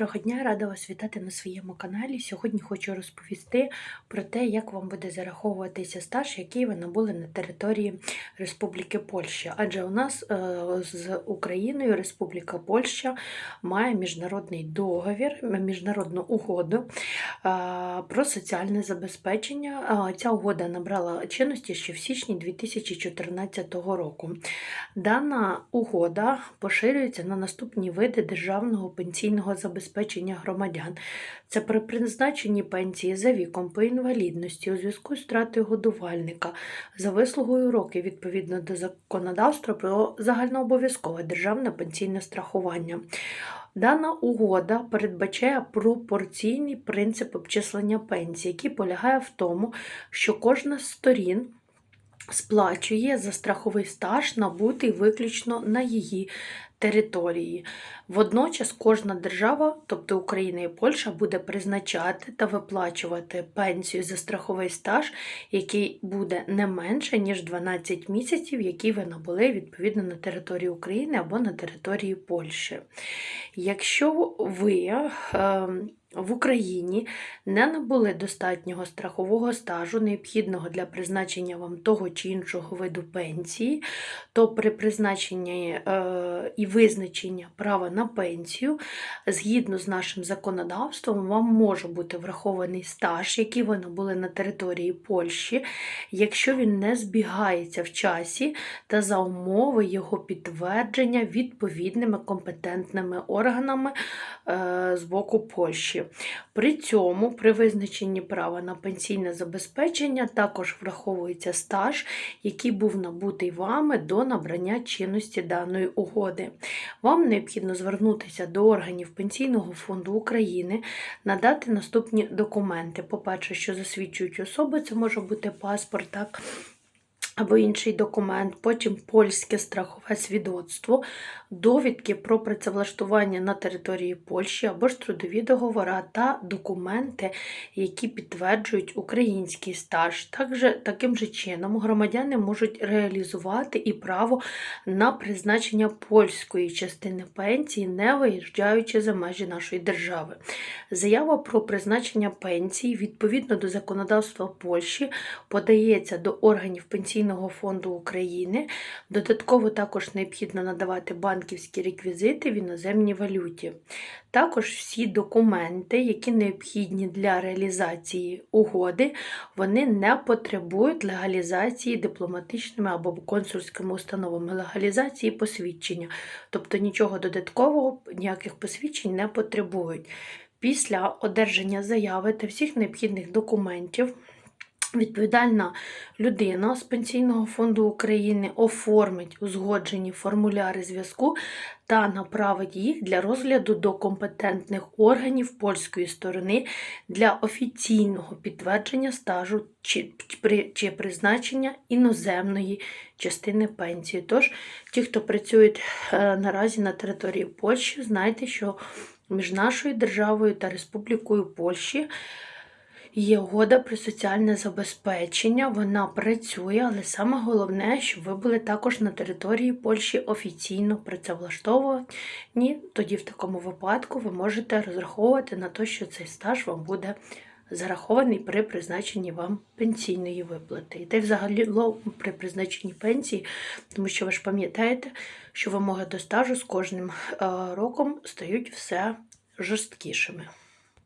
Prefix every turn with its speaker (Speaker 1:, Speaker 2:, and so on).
Speaker 1: Доброго дня, рада вас вітати на своєму каналі. Сьогодні хочу розповісти про те, як вам буде зараховуватися стаж, який ви набули на території Республіки Польща. Адже у нас е, з Україною Республіка Польща має міжнародний договір, міжнародну угоду е, про соціальне забезпечення. Ця угода набрала чинності ще в січні 2014 року. Дана угода поширюється на наступні види державного пенсійного забезпечення громадян. Це при призначенні пенсії за віком по інвалідності у зв'язку з втратою годувальника за вислугою років відповідно до законодавства про загальнообов'язкове державне пенсійне страхування. Дана угода передбачає пропорційний принцип обчислення пенсії, який полягає в тому, що кожна з сторін сплачує за страховий стаж, набутий виключно на її території. Водночас кожна держава, тобто Україна і Польща, буде призначати та виплачувати пенсію за страховий стаж, який буде не менше, ніж 12 місяців, які ви набули відповідно на території України або на території Польщі. Якщо ви ем, в Україні не набули достатнього страхового стажу, необхідного для призначення вам того чи іншого виду пенсії, то при призначенні е, і визначенні права на пенсію, згідно з нашим законодавством, вам може бути врахований стаж, який ви набули на території Польщі, якщо він не збігається в часі та за умови його підтвердження відповідними компетентними органами е, з боку Польщі. При цьому, при визначенні права на пенсійне забезпечення, також враховується стаж, який був набутий вами до набрання чинності даної угоди. Вам необхідно звернутися до органів Пенсійного фонду України, надати наступні документи. По-перше, що засвідчують особи, це може бути паспорт, так, або інший документ, потім польське страхове свідоцтво, довідки про працевлаштування на території Польщі або ж трудові договори та документи, які підтверджують український стаж. Також, таким же чином громадяни можуть реалізувати і право на призначення польської частини пенсії, не виїжджаючи за межі нашої держави. Заява про призначення пенсії відповідно до законодавства Польщі подається до органів пенсійного фонду України. Додатково також необхідно надавати банківські реквізити в іноземній валюті. Також всі документи, які необхідні для реалізації угоди, вони не потребують легалізації дипломатичними або консульськими установами, легалізації посвідчення. Тобто нічого додаткового, ніяких посвідчень не потребують. Після одержання заяви та всіх необхідних документів. Відповідальна людина з Пенсійного фонду України оформить узгоджені формуляри зв'язку та направить їх для розгляду до компетентних органів польської сторони для офіційного підтвердження стажу чи, чи призначення іноземної частини пенсії. Тож, ті, хто працюють е, наразі на території Польщі, знайте, що між нашою державою та Республікою Польщі. Є угода про соціальне забезпечення, вона працює, але саме головне, щоб ви були також на території Польщі офіційно працевлаштовані. Тоді в такому випадку ви можете розраховувати на те, що цей стаж вам буде зарахований при призначенні вам пенсійної виплати. І й взагалі при призначенні пенсії, тому що ви ж пам'ятаєте, що вимоги до стажу з кожним е, роком стають все жорсткішими.